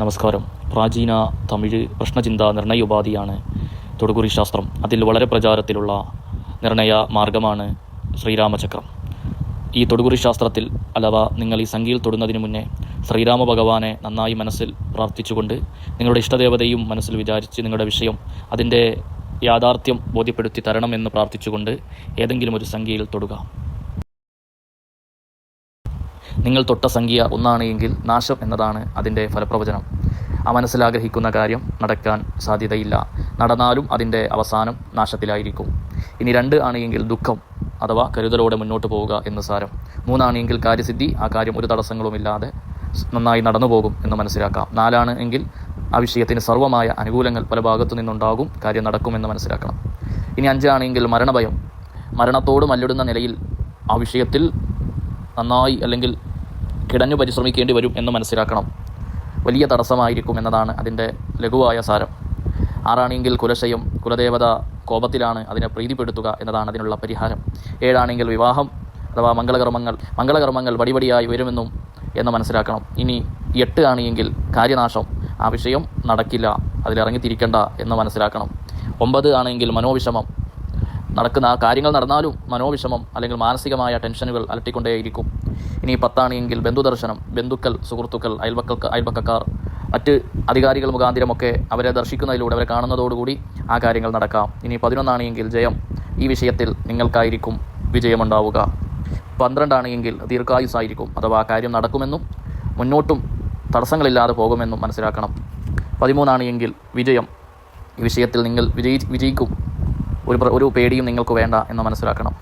നമസ്കാരം. പ്രാചീന തമിഴ് പ്രശ്നചിന്ത നിർണയ ഉപാധിയാണ് തൊടുകുറി ശാസ്ത്രം. അതിൽ വളരെ പ്രചാരത്തിലുള്ള നിർണയ മാർഗമാണ് ശ്രീരാമചക്രം. ഈ തൊടുകുറി ശാസ്ത്രത്തിൽ അഥവാ നിങ്ങൾ ഈ സംഖ്യയിൽ തൊടുന്നതിന് മുന്നേ ശ്രീരാമ ഭഗവാനെ നന്നായി മനസ്സിൽ പ്രാർത്ഥിച്ചുകൊണ്ട് നിങ്ങളുടെ ഇഷ്ടദേവതയും മനസ്സിൽ വിചാരിച്ച് നിങ്ങളുടെ വിഷയം അതിന്റെ യാഥാർത്ഥ്യം ബോധ്യപ്പെടുത്തി തരണമെന്ന് പ്രാർത്ഥിച്ചുകൊണ്ട് ഏതെങ്കിലും ഒരു സംഖ്യയിൽ തൊടുക. നിങ്ങൾ തൊട്ട സംഖ്യ ഒന്നാണ് എങ്കിൽ നാശം എന്നതാണ് അതിന്റെ ഫലപ്രവചനം. ആ മനസ്സിലാഗ്രഹിക്കുന്ന കാര്യം നടക്കാൻ സാധ്യതയില്ല. നടന്നാലും അതിന്റെ അവസാനം നാശത്തിലായിരിക്കും. ഇനി രണ്ട് ആണെങ്കിൽ ദുഃഖം അഥവാ കരുതലോടെ മുന്നോട്ട് പോവുക എന്ന് സാരം. മൂന്നാണെങ്കിൽ കാര്യസിദ്ധി ആ കാര്യം ഒരു തടസ്സങ്ങളുമില്ലാതെ നന്നായി നടന്നു പോകും എന്ന് മനസ്സിലാക്കാം. നാലാണ് എങ്കിൽ ആ വിഷയത്തിന് സർവമായ അനുകൂലങ്ങൾ പല ഭാഗത്തു നിന്നുണ്ടാകും കാര്യം നടക്കുമെന്ന് മനസ്സിലാക്കണം. ഇനി അഞ്ചാണെങ്കിൽ മരണഭയം. മരണത്തോട് മല്ലിടുന്ന നിലയിൽ ആ വിഷയത്തിൽ നന്നായി അല്ലെങ്കിൽ കിടഞ്ഞു പരിശ്രമിക്കേണ്ടി വരും എന്ന് മനസ്സിലാക്കണം. വലിയ തടസ്സമായിരിക്കും എന്നതാണ് അതിന്റെ ലഘുവായ സാരം. ആറാണെങ്കിൽ കുലശയം കുലദേവത കോപത്തിലാണ് അതിനെ പ്രീതിപ്പെടുത്തുക എന്നതാണ് അതിനുള്ള പരിഹാരം. ഏഴാണെങ്കിൽ വിവാഹം അഥവാ മംഗളകർമ്മങ്ങൾ മംഗളകർമ്മങ്ങൾ വടിവടിയായി വരുമെന്നും എന്ന് മനസ്സിലാക്കണം. ഇനി എട്ട് ആണെങ്കിൽ കാര്യനാശം ആ വിഷയം നടക്കില്ല അതിലിറങ്ങിത്തിരിക്കേണ്ട എന്ന് മനസ്സിലാക്കണം. ഒമ്പത് ആണെങ്കിൽ മനോവിഷമം നടക്കുന്ന ആ കാര്യങ്ങൾ നടന്നാലും മനോവിഷമം അല്ലെങ്കിൽ മാനസികമായ ടെൻഷനുകൾ അലട്ടിക്കൊണ്ടേയിരിക്കും. ഇനി പത്താണിയെങ്കിൽ ബന്ധുദർശനം ബന്ധുക്കൾ സുഹൃത്തുക്കൾ അയൽവക്കൾക്ക് അയൽവക്കക്കാർ മറ്റ് അധികാരികൾ മുഖാന്തിരമൊക്കെ അവരെ ദർശിക്കുന്നതിലൂടെ അവരെ കാണുന്നതോടുകൂടി ആ കാര്യങ്ങൾ നടക്കാം. ഇനി പതിനൊന്നാണെങ്കിൽ ജയം. ഈ വിഷയത്തിൽ നിങ്ങൾക്കായിരിക്കും വിജയമുണ്ടാവുക. പന്ത്രണ്ടാണെങ്കിൽ ദീർഘായുസായിരിക്കും. അഥവാ കാര്യം നടക്കുമെന്നും മുന്നോട്ടും തടസ്സങ്ങളില്ലാതെ പോകുമെന്നും മനസ്സിലാക്കണം. പതിമൂന്നാണിയെങ്കിൽ വിജയം. ഈ വിഷയത്തിൽ നിങ്ങൾ വിജയി വിജയിക്കും. ഒരു ഒരു പേടിയും നിങ്ങൾക്ക് വേണ്ട എന്ന് മനസ്സിലാക്കണം.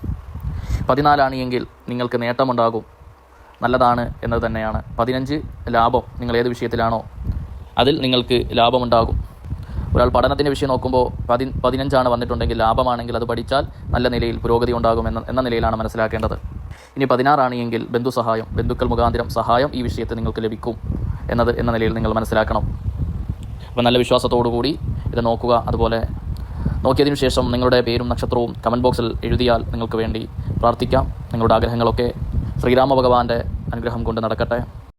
പതിനാലാണ് എങ്കിൽ നിങ്ങൾക്ക് നേട്ടമുണ്ടാകും. നല്ലതാണ് എന്നത് തന്നെയാണ്. പതിനഞ്ച് ലാഭം നിങ്ങൾ ഏത് വിഷയത്തിലാണോ അതിൽ നിങ്ങൾക്ക് ലാഭമുണ്ടാകും. ഒരാൾ പഠനത്തിന്റെ വിഷയം നോക്കുമ്പോൾ പതി പതിനഞ്ചാണ് വന്നിട്ടുണ്ടെങ്കിൽ ലാഭമാണെങ്കിൽ അത് പഠിച്ചാൽ നല്ല നിലയിൽ പുരോഗതി ഉണ്ടാകും എന്ന എന്ന നിലയിലാണ് മനസ്സിലാക്കേണ്ടത്. ഇനി പതിനാറാണ് എങ്കിൽ ബന്ധു സഹായം ബന്ധുക്കൾ മുഖാന്തരം സഹായം ഈ വിഷയത്തിൽ നിങ്ങൾക്ക് ലഭിക്കും എന്നത് എന്ന നിലയിൽ നിങ്ങൾ മനസ്സിലാക്കണം. അപ്പോൾ നല്ല വിശ്വാസത്തോടു കൂടി ഇത് നോക്കുക. അതുപോലെ നോക്കിയതിനു ശേഷം നിങ്ങളുടെ പേരും നക്ഷത്രവും കമന്റ് ബോക്സിൽ എഴുതിയാൽ നിങ്ങൾക്ക് വേണ്ടി പ്രാർത്ഥിക്കാം. നിങ്ങളുടെ ആഗ്രഹങ്ങളൊക്കെ ശ്രീരാമ ഭഗവാന്റെ അനുഗ്രഹം കൊണ്ട് നടക്കട്ടെ.